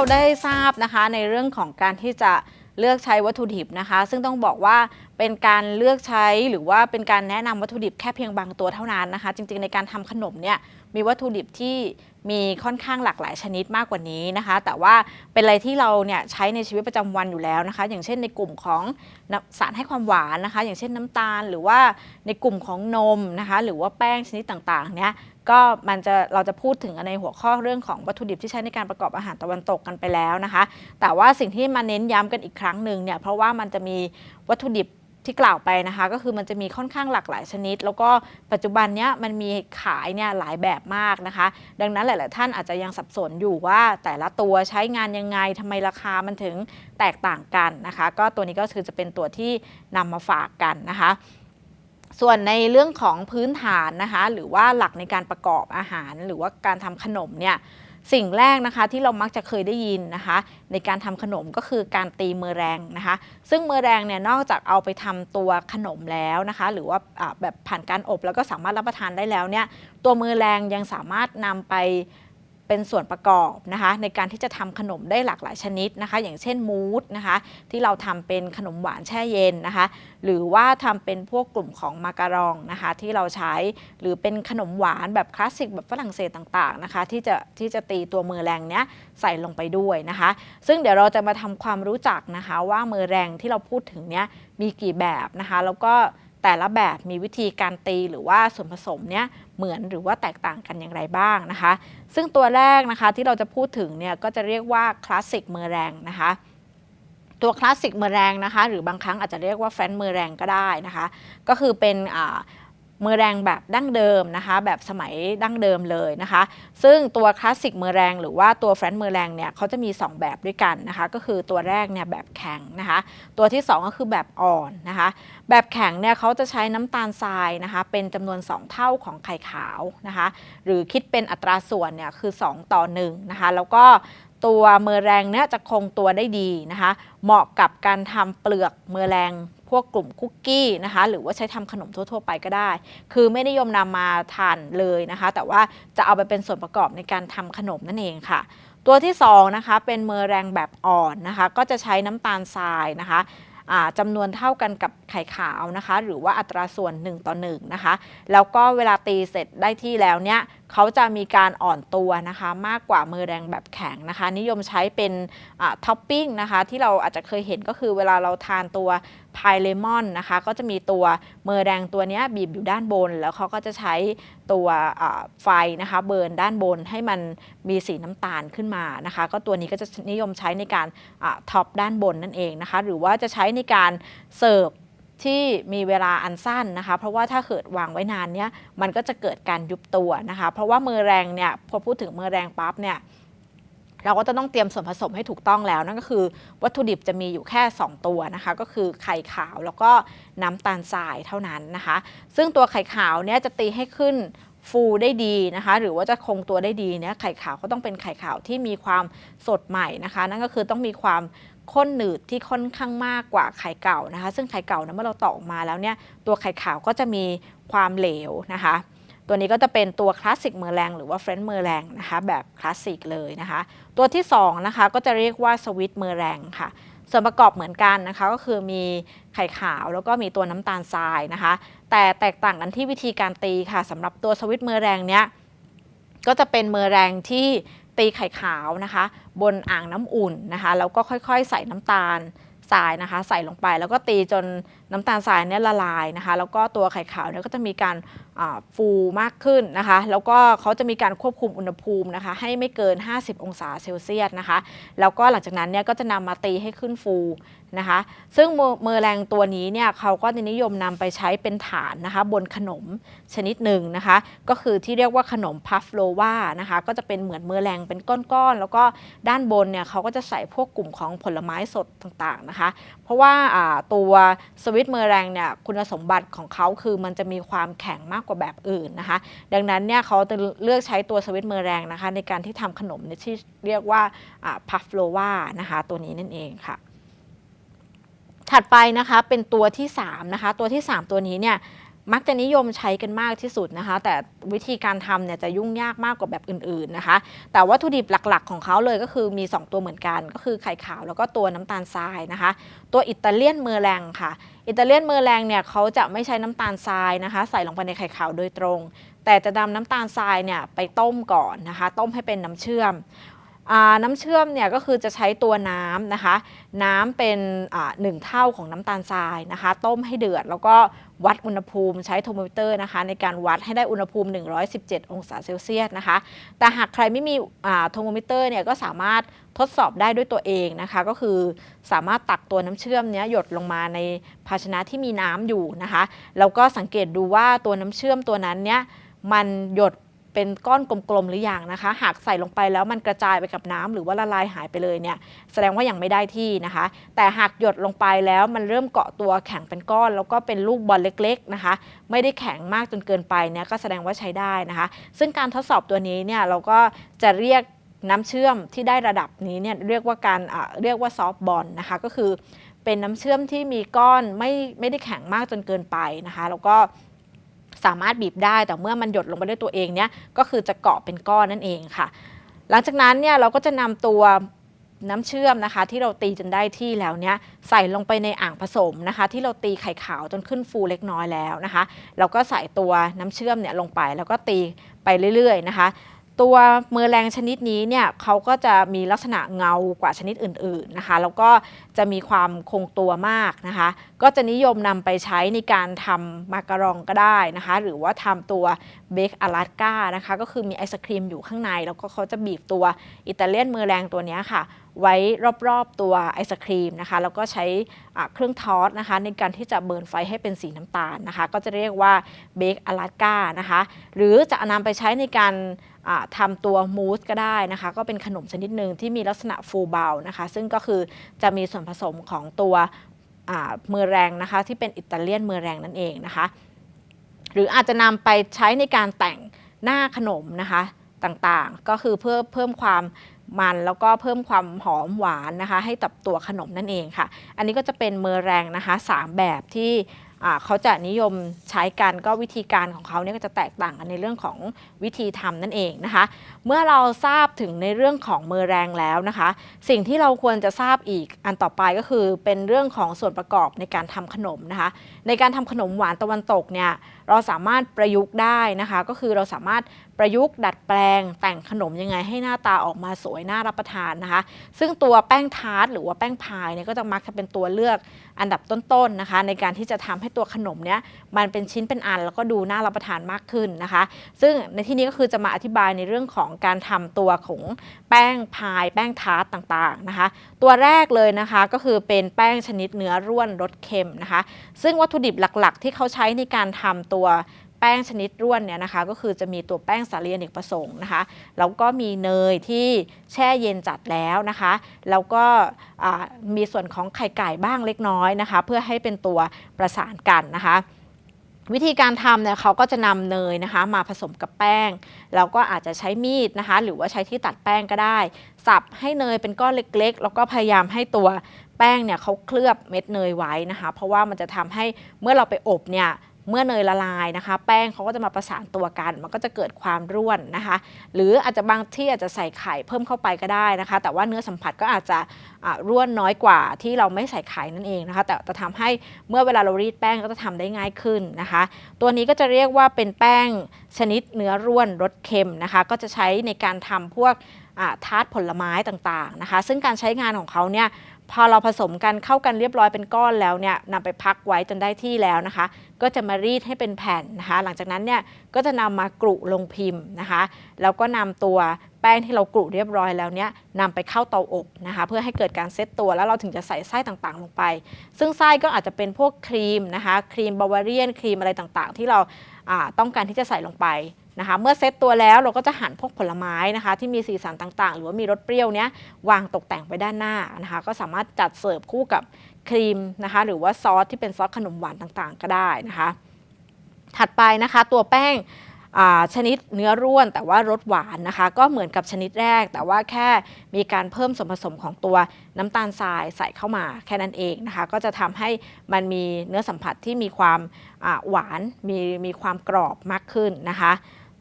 เราได้ทราบนะคะในเรื่องของการที่จะเลือกใช้วัตถุดิบนะคะ ซึ่งต้องบอกว่าเป็นการเลือกใช้หรือว่าเป็นการแนะนำวัตถุดิบแค่เพียงบางตัวเท่านั้นนะคะ จริงๆในการทำขนมเนี่ยมีวัตถุดิบที่มีค่อนข้างหลากหลายชนิดมากกว่านี้นะคะ แต่ว่าเป็นอะไรที่เราเนี่ยใช้ในชีวิตประจำวันอยู่แล้วนะคะ อย่างเช่นในกลุ่มของสารให้ความหวานนะคะ อย่างเช่นน้ำตาล หรือว่าในกลุ่มของนมนะคะ หรือว่าแป้งชนิดต่างๆเนี่ย ก็มันจะเราจะพูดถึงในหัวข้อเรื่องของวัตถุดิบที่ใช้ในการประกอบอาหารตะวันตกกันไปแล้วนะคะ แต่ว่าสิ่งที่มาเน้นย้ำกันอีกครั้งหนึ่งเนี่ยเพราะว่ามันจะมีวัตถุดิบที่กล่าวไปนะคะ ก็คือมันจะมีค่อนข้างหลากหลายชนิด แล้วก็ปัจจุบันเนี้ยมันมีขายเนี่ยหลายแบบมากนะคะ ดังนั้นหลาย ๆ ท่านอาจจะยังสับสนอยู่ว่าแต่ละตัวใช้งานยังไงทำไมราคามันถึงแตกต่างกันนะคะ ก็ตัวนี้ก็คือจะเป็นตัวที่นำมาฝากกันนะคะ ส่วนในเรื่องของพื้นฐานนะคะหรือว่าหลักในการประกอบอาหาร หรือว่าการทำขนมเนี่ยสิ่งแรกนะคะที่เรามักจะเคยได้ยินนะคะ ในการทำขนมก็คือการตีมือแรงนะคะ ซึ่งมือแรงเนี่ยนอกจากเอาไปทำตัวขนมแล้วนะคะ หรือว่าแบบผ่านการอบแล้วก็สามารถรับประทานได้แล้วเนี่ยตัวมือแรงยังสามารถนำไป เป็นส่วนประกอบนะคะในการที่จะทำขนมได้หลากหลายชนิดนะคะ อย่างเช่นมูสนะคะที่เราทำเป็นขนมหวานแช่เย็นนะคะ หรือว่าทำเป็นพวกกลุ่มของมาการองนะคะที่เราใช้หรือเป็นขนมหวานแบบคลาสสิกแบบฝรั่งเศสต่างๆนะคะที่จะที่จะตีตัวมือแรงเนี้ยใส่ลงไปด้วยนะคะ ซึ่งเดี๋ยวเราจะมาทำความรู้จักนะคะว่ามือแรงที่เราพูดถึงเนี้ยมีกี่แบบนะคะ แล้วก็ แต่ละแบบมีวิธีการตีหรือว่าส่วนผสมเนี้ยเหมือนหรือว่าแตกต่างกันอย่างไรบ้างนะคะ ซึ่งตัวแรกนะคะที่เราจะพูดถึงเนี่ยก็จะเรียกว่าคลาสสิกเมอแรงนะคะตัวคลาสสิกเมอแรงนะคะ หรือบางครั้งอาจจะเรียกว่าแฟนเมอแรงก็ได้นะคะ ก็คือเป็นอ่า มือแรงแบบดั้งเดิมนะคะแบบสมัยดั้งเดิมเลยนะคะ ซึ่งตัวคลาสสิกมือแรงหรือว่าตัวแฟรนมือแรงเนี่ยเขาจะมี 2 แบบด้วยกันนะคะ ก็คือตัวแรกเนี่ยแบบแข็งนะคะ ตัวที่ 2 ก็คือแบบอ่อนนะคะ แบบแข็งเนี่ยเขาจะใช้น้ำตาลทรายนะคะ เป็นจำนวน 2 เท่าของไข่ขาวนะคะ หรือคิดเป็นอัตราส่วนเนี่ยคือ 2 ต่อ1นะคะ แล้วก็ตัวเมอแรงเนี่ยจะคงตัวได้ดีนะคะ เหมาะกับการทำเปลือกเมอแรง พวกกลุ่มคุกกี้นะคะหรือว่าใช้ทำขนมทั่ว ๆ ไปก็ได้ คือไม่นิยมนำมาทานเลยนะคะ แต่ว่าจะเอาไปเป็นส่วนประกอบในการทำขนมนั่นเองค่ะ ตัวที่2นะคะเป็นเมอแรงแบบอ่อนนะคะ ก็จะใช้น้ำตาลทรายนะคะจำนวนเท่ากันกับไข่ขาวนะคะ หรือว่าอัตราส่วน 1 ต่อ1นะคะ แล้วก็เวลาตีเสร็จได้ที่แล้วเนี่ย เขาจะมีการอ่อนตัวนะคะ มากกว่ามือแรงแบบแข็งนะคะ นิยมใช้เป็นท็อปปิ้งนะคะ ที่เราอาจจะเคยเห็นก็คือเวลาเราทานตัวพายเลมอนนะคะ ก็จะมีตัวมือแรงตัวนี้บีบอยู่ด้านบน แล้วเขาก็จะใช้ตัวไฟนะคะ เบิร์นด้านบนให้มันมีสีน้ำตาลขึ้นมานะคะ ก็ตัวนี้ก็จะนิยมใช้ในการท็อปด้านบนนั่นเองนะคะ หรือว่าจะใช้ในการเสิร์ฟ ที่มีเวลาอันสั้นนะคะ เพราะว่าถ้าเกิดวางไว้นานเนี่ยมันก็จะเกิดการยุบตัวนะคะ เพราะว่ามือแรงเนี่ยพอพูดถึงมือแรงปั๊บเนี่ยเราก็จะต้องเตรียมส่วนผสมให้ถูกต้องแล้วนั่นก็คือวัตถุดิบจะมีอยู่แค่ 2 ตัวนะคะ ก็คือไข่ขาวแล้วก็น้ำตาลทรายเท่านั้นนะคะ ซึ่งตัวไข่ขาวเนี่ยจะตีให้ขึ้นฟูได้ดีนะคะ หรือว่าจะคงตัวได้ดีเนี่ยไข่ขาวก็ต้องเป็นไข่ขาวที่มีความสดใหม่นะคะ นั่นก็คือต้องมีความ ข้นหนืดที่ค่อนข้างมากกว่าไข่เก่านะคะ ซึ่งไข่เก่านะเมื่อเราตอกออกมาแล้วเนี่ยตัวไข่ขาวก็จะมีความเหลวนะคะ ตัวนี้ก็จะเป็นตัวคลาสสิกเมอร์แรงหรือว่าเฟรนช์เมอร์แรงนะคะ แบบคลาสสิกเลยนะคะ ตัวที่2นะคะก็จะเรียกว่าสวิตเมอร์แรงค่ะส่วนประกอบเหมือนกันนะคะก็คือมีไข่ขาวแล้วก็มีตัวน้ำตาลทรายนะคะ แต่แตกต่างกันที่วิธีการตีค่ะสำหรับตัวสวิตเมอร์แรงเนี้ยก็จะเป็นเมอร์แรงที่ ตีไข่ขาวนะคะ บนอ่างน้ำอุ่นนะคะแล้วก็ค่อยๆ ใส่น้ำตาลทรายนะคะ ใส่ลงไปแล้วก็ตีจนน้ำตาลทรายเนี่ยละลายนะคะ แล้วก็ตัวไข่ขาวเนี่ยก็จะมีการฟูมากขึ้นนะคะ แล้วก็เขาจะมีการควบคุมอุณหภูมินะคะ ให้ไม่เกิน 50 องศาเซลเซียสนะคะ แล้วก็หลังจากนั้นเนี่ยก็จะนำมาตีให้ขึ้นฟู นะคะ ซึ่งเมอร์แรงตัวนี้เนี่ยเขาก็จะนิยมนำไปใช้เป็นฐานนะคะบนขนมชนิดหนึ่งนะคะ ก็คือที่เรียกว่าขนมพัฟโลวานะคะ ก็จะเป็นเหมือนเมอร์แรงเป็นก้อนๆ แล้วก็ด้านบนเนี่ยเขาก็จะใส่พวกกลุ่มของผลไม้สดต่างๆนะคะ เพราะว่าตัวสวิตเมอร์แรงเนี่ยคุณสมบัติของเขาคือมันจะมีความแข็งมากกว่าแบบอื่นนะคะ ดังนั้นเนี่ยเขาจะเลือกใช้ตัวสวิตเมอร์แรงนะคะ ในการที่ทำขนมเนี่ยที่เรียกว่าพัฟโลวานะคะ ตัวนี้นั่นเองค่ะ ถัดไปนะคะเป็นตัวที่3นะคะตัวที่ 3 ตัวนี้เนี่ยมักจะนิยมใช้กันมากที่สุดนะคะ แต่วิธีการทำเนี่ยจะยุ่งยากมากกว่าแบบอื่นๆนะคะ แต่วัตถุดิบหลักๆ ของเขาเลยก็คือมี 2 ตัวเหมือนกัน ก็คือไข่ขาวแล้วก็ตัวน้ำตาลทรายนะคะ ตัวอิตาเลียนเมอร์แรงค่ะอิตาเลียนเมอร์แรงเนี่ยเขาจะไม่ใช้น้ำตาลทรายนะคะ ใส่ลงไปในไข่ขาวโดยตรง แต่จะนำน้ำตาลทรายเนี่ยไปต้มก่อนนะคะ ต้มให้เป็นน้ำเชื่อม น้ำเชื่อมเนี่ยก็คือจะใช้ตัวน้ำนะคะ น้ำเป็นหนึ่งเท่าของน้ำตาลทรายนะคะ ต้มให้เดือดแล้วก็วัดอุณหภูมิใช้โทรโมมิเตอร์นะคะ ในการวัดให้ได้อุณหภูมิ 117 องศาเซลเซียสนะคะ แต่หากใครไม่มีโทรโมมิเตอร์เนี่ยก็สามารถทดสอบได้ด้วยตัวเองนะคะ ก็คือสามารถตักตัวน้ำเชื่อมเนี้ยหยดลงมาในภาชนะที่มีน้ำอยู่นะคะแล้วก็สังเกตดูว่าตัวน้ำเชื่อมตัวนั้นเนี่ยมันหยด เป็นก้อนกลมๆหรืออยังนะคะ หากใส่ลงไปแล้วมันกระจายไปกับน้ำหรือว่าละลายหายไปเลยเนี่ยแสดงว่ายังไม่ได้ที่นะคะ แต่หากหยดลงไปแล้วมันเริ่มเกาะตัวแข็งเป็นก้อน แล้วก็เป็นลูกบอลเล็กๆนะคะ ไม่ได้แข็งมากจนเกินไปเนี่ยก็แสดงว่าใช้ได้นะคะ ซึ่งการทดสอบตัวนี้เนี่ยเราก็จะเรียกน้ำเชื่อมที่ได้ระดับนี้เนี่ยเรียกว่าการอ่าเรียกว่าซอฟบอลนะคะก็คือเป็นน้ำเชื่อมที่มีก้อนไม่ไม่ได้แข็งมากจนเกินไปนะคะ แล้วก็ สามารถบีบได้ แต่เมื่อมันหยดลงไปด้วยตัวเองเนี่ยก็คือจะเกาะเป็นก้อนนั่นเองค่ะ หลังจากนั้นเนี่ยเราก็จะนำตัวน้ำเชื่อมนะคะ ที่เราตีจนได้ที่แล้วเนี่ยใส่ลงไปในอ่างผสมนะคะ ที่เราตีไข่ขาวจนขึ้นฟูเล็กน้อยแล้วนะคะ เราก็ใส่ตัวน้ำเชื่อมเนี่ยลงไปแล้วก็ตีไปเรื่อยๆนะคะ ตัวเมอแรงชนิดนี้เนี่ยเขาก็จะมีลักษณะเงากว่าชนิดอื่นๆนะคะแล้วก็จะมีความคงตัวมากนะคะ ก็จะนิยมนำไปใช้ในการทำมาการองก็ได้นะคะ หรือว่าทำตัวเบคอลาสก้านะคะก็คือมีไอศครีมอยู่ข้างใน แล้วก็เขาจะบีบตัวอิตาเลียนเมอแรงตัวนี้ค่ะ ไว้รอบๆตัวไอศครีมนะคะ แล้วก็ใช้เครื่องทอสนะคะ ในการที่จะเบิร์นไฟให้เป็นสีน้ำตาลนะคะ ก็จะเรียกว่าเบคอลาสก้านะคะ หรือจะนำไปใช้ในการ ทำตัวมูสก็ได้นะคะ ก็เป็นขนมชนิดหนึ่งที่มีลักษณะฟูเบานะคะ ซึ่งก็คือจะมีส่วนผสมของตัวอ่าเมอแรงนะคะ ที่เป็นอิตาเลียนเมอแรงนั่นเองนะคะ หรืออาจจะนำไปใช้ในการแต่งหน้าขนมนะคะต่างๆ ก็คือเพื่อเพิ่มความมันแล้วก็เพิ่มความหอมหวานนะคะ ให้กับตัวขนมนั่นเองค่ะ อันนี้ก็จะเป็นเมอแรงนะคะสามแบบที่ เขาจะนิยมใช้กันก็วิธีการของเขาเนี่ยก็จะแตกต่างกันในเรื่องของวิธีทำนั่นเองนะคะ เมื่อเราทราบถึงในเรื่องของเมอแรงแล้วนะคะ สิ่งที่เราควรจะทราบอีกอันต่อไปก็คือเป็นเรื่องของส่วนประกอบในการทำขนมนะคะ ในการทำขนมหวานตะวันตกเนี่ย เราสามารถประยุกต์ได้นะคะ ก็คือเราสามารถประยุกต์ดัดแปลงแต่งขนมยังไงให้หน้าตาออกมาสวยน่ารับประทานนะคะ ซึ่งตัวแป้งทาร์ตหรือว่าแป้งพายเนี่ยก็จะมักจะเป็นตัวเลือกอันดับต้นๆนะคะ ในการที่จะทำให้ตัวขนมเนี้ยมันเป็นชิ้นเป็นอันแล้วก็ดูน่ารับประทานมากขึ้นนะคะ ซึ่งในที่นี้ก็คือจะมาอธิบายในเรื่องของการทำตัวของแป้งพายแป้งทาร์ตต่างๆนะคะ ตัวแรกเลยนะคะก็คือเป็นแป้งชนิดเนื้อร่วนรสเค็มนะคะ ซึ่งวัตถุดิบหลักๆ ที่เขาใช้ในการทำตัวแป้งชนิดร่วนเนี่ยนะคะก็คือจะมีตัวแป้งสาลีอเนกประสงค์นะคะแล้วก็มีเนยที่แช่เย็นจัดแล้วนะคะแล้วก็มีส่วนของไข่ไก่บ้างเล็กน้อยนะคะ เพื่อให้เป็นตัวประสานกันนะคะวิธีการทำเนี่ยเขาก็จะนำเนยนะคะ มาผสมกับแป้ง แล้วก็อาจจะใช้มีดนะคะ หรือว่าใช้ที่ตัดแป้งก็ได้ สับให้เนยเป็นก้อนเล็กๆ แล้วก็พยายามให้ตัวแป้งเนี่ยเขาเคลือบเม็ดเนยไว้นะคะ เพราะว่ามันจะทำให้เมื่อเราไปอบเนี่ย เมื่อเนยละลายนะคะ แป้งเขาก็จะมาประสานตัวกัน มันก็จะเกิดความร่วนนะคะ หรืออาจจะบางที่อาจจะใส่ไข่เพิ่มเข้าไปก็ได้นะคะ แต่ว่าเนื้อสัมผัสก็อาจจะร่วนน้อยกว่าที่เราไม่ใส่ไข่นั่นเองนะคะ แต่จะทำให้เมื่อเวลาเรารีดแป้งก็จะทำได้ง่ายขึ้นนะคะ ตัวนี้ก็จะเรียกว่าเป็นแป้งชนิดเนื้อร่วนรสเค็มนะคะ ก็จะใช้ในการทำพวกทาร์ตผลไม้ต่างๆนะคะ ซึ่งการใช้งานของเขาเนี่ย พอเราผสมกันเข้ากันเรียบร้อยเป็นก้อนแล้วเนี่ยนำไปพักไว้จนได้ที่แล้วนะคะ ก็จะมารีดให้เป็นแผ่นนะคะ หลังจากนั้นเนี่ยก็จะนำมากรุลงพิมพ์นะคะ แล้วก็นำตัวแป้งที่เรากรุเรียบร้อยแล้วเนี่ยนำไปเข้าเตาอบนะคะ เพื่อให้เกิดการเซตตัวแล้วเราถึงจะใส่ไส้ต่างๆ ลงไป ซึ่งไส้ก็อาจจะเป็นพวกครีมนะคะ ครีมบาวาเรียนครีมอะไรต่างๆ ที่เราต้องการที่จะใส่ลงไป นะคะเมื่อเซตตัวแล้วเราก็จะหั่นพวกผลไม้นะคะที่มีสีสันต่างๆ หรือว่ามีรสเปรี้ยวเนี้ยวางตกแต่งไปด้านหน้านะคะก็สามารถจัดเสิร์ฟคู่กับครีมนะคะหรือว่าซอสที่เป็นซอสขนมหวานต่างๆ ก็ได้นะคะ ถัดไปนะคะตัวแป้งชนิดเนื้อร่วนแต่ว่ารสหวานนะคะ ก็เหมือนกับชนิดแรก แต่ว่าแค่มีการเพิ่มส่วนผสมของตัวน้ำตาลทรายใส่เข้ามาแค่นั้นเองนะคะ ก็จะทำให้มันมีเนื้อสัมผัสที่มีความหวานมีมีความกรอบมากขึ้นนะคะ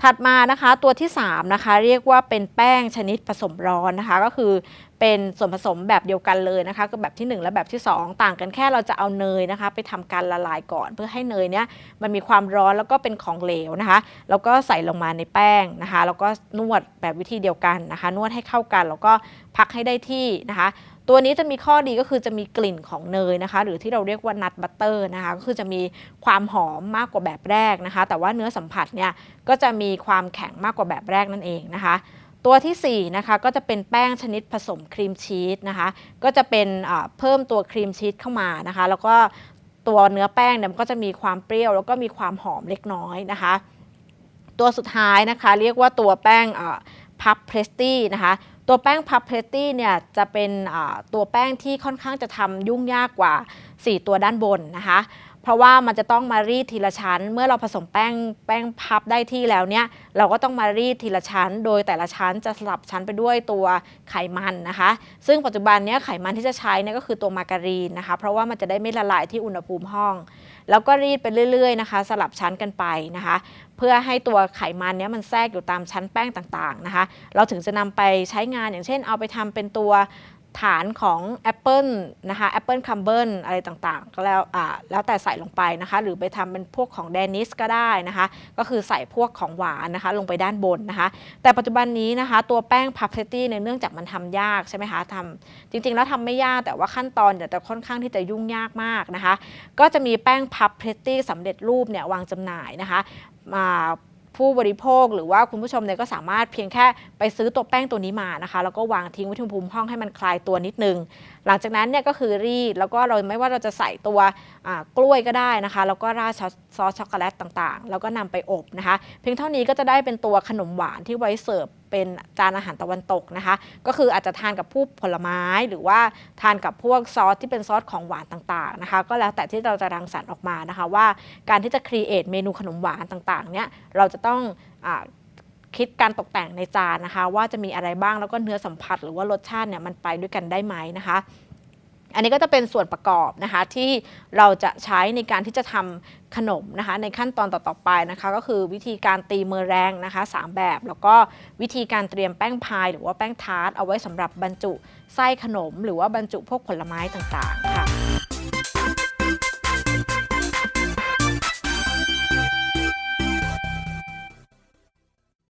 ถัดมานะคะตัวที่3นะคะเรียกว่าเป็นแป้งชนิดผสมร้อนนะคะ ก็คือ เป็นส่วนผสมแบบเดียวกันเลยนะคะก็แบบทีหนึ่1 และแบบที่ 2 ต่างกันแค่เราจะเอาเนยนะคะ ไปทำการละลายก่อน เพื่อให้เนยเนี้ยมันมีความร้อนแล้วก็เป็นของเหลวนะคะแล้วก็ใส่ลงมาในแป้งนะคะแล้วก็นวดแบบวิธีเดียวกันนะคะ นวดให้เข้ากันแล้วก็พักให้ได้ที่นะคะตัวนี้จะมีข้อดีก็คือจะมีกลิ่นของเนยนะคะ หรือที่เราเรียกว่านัทบัตเตอร์นะคะก็คือจะมีความหอมมากกว่าแบบแรกนะคะ แต่ว่าเนื้อสัมผัสเนี่ยก็จะมีความแข็งมากกว่าแบบแรกนั่นเองนะคะ ตัวทีสี่4นะคะก็จะเป็นแป้งชนิดผสมครีมชีสนะคะ ก็จะเป็นเพิ่มตัวครีมชีสเข้ามานะคะ แล้วก็ตัวเนื้อแป้งเนี่ยมันก็จะมีความเปรี้ยวแล้วก็มีความหอมเล็กน้อยนะคะ ตัวสุดท้ายนะคะ เรียกว่าตัวแป้งพับเพรสตี้นะคะตัวแป้งพับเพรสตี้เนี่ยจะเป็นตัวแป้งที่ค่อนข้างจะทำยุ่งยากกว่า 4 ตัวด้านบนนะคะ เพราะว่ามันจะต้องมารีดทีละชั้น เมื่อเราผสมแป้งแป้งพับได้ที่แล้วเนี่ยเราก็ต้องมารีดทีละชั้น โดยแต่ละชั้นจะสลับชั้นไปด้วยตัวไขมันนะคะ ซึ่งปัจจุบันเนี้ยไขมันที่จะใช้เนี่ยก็คือตัวมาการีนนะคะ เพราะว่ามันจะได้ไม่ละลายที่อุณหภูมิห้อง แล้วก็รีดไปเรื่อยๆนะคะ สลับชั้นกันไปนะคะ เพื่อให้ตัวไขมันเนี้ยมันแทรกอยู่ตามชั้นแป้งต่างๆนะคะ เราถึงจะนำไปใช้งานอย่างเช่น เอาไปทำเป็นตัว ฐานของแอปเปิลนะคะแอปเปิลคัมเบิลอะไรต่างๆ ก็แล้วแล้วแต่ใส่ลงไปนะคะ หรือไปทำเป็นพวกของแดนิสก็ได้นะคะ ก็คือใส่พวกของหวานนะคะ ลงไปด้านบนนะคะ แต่ปัจจุบันนี้นะคะ ตัวแป้งพับเพสตี้เนี่ยเนื่องจากมันทำยากใช่ไหมคะทำจริงๆ แล้วทำไม่ยากแต่ว่าขั้นตอนเนี่ยแต่ค่อนข้างที่จะยุ่งยากมากนะคะ ก็จะมีแป้งพับเพสตี้สำเร็จรูปเนี่ยวางจำหน่ายนะคะมา ผู้บริโภคหรือว่าคุณผู้ชมเนี่ยก็สามารถเพียงแค่ไปซื้อตัวแป้งตัวนี้มานะคะ แล้วก็วางทิ้งไว้ที่อุณหภูมิห้องให้มันคลายตัวนิดนึงหลังจากนั้นเนี่ยก็คือรีดแล้วก็เราไม่ว่าเราจะใส่ตัวกล้วยก็ได้นะคะ แล้วก็ราดซอสช็อกโกแลตต่างๆ แล้วก็นำไปอบนะคะ เพียงเท่านี้ก็จะได้เป็นตัวขนมหวานที่ไว้เสิร์ฟเป็นจานอาหารตะวันตกนะคะ ก็คืออาจจะทานกับพวกผลไม้หรือว่าทานกับพวกซอสที่เป็นซอสของหวานต่างๆนะคะ ก็แล้วแต่ที่เราจะรังสรรค์ออกมานะคะว่าการที่จะครีเอทเมนูขนมหวานต่างๆเนี่ยเราจะต้องอ คิดการตกแต่งในจานนะคะ ว่าจะมีอะไรบ้างแล้วก็เนื้อสัมผัส หรือว่ารสชาติเนี่ยมันไปด้วยกันได้ไหมนะคะ อันนี้ก็จะเป็นส่วนประกอบนะคะที่เราจะใช้ในการที่จะทำขนมนะคะ ในขั้นตอนต่อๆไปนะคะ ก็คือวิธีการตีเมอแรงนะคะสามแบบ แล้วก็วิธีการเตรียมแป้งพาย หรือว่าแป้งทาร์ตเอาไว้สำหรับบรรจุไส้ขนม หรือว่าบรรจุพวกผลไม้ต่างๆค่ะ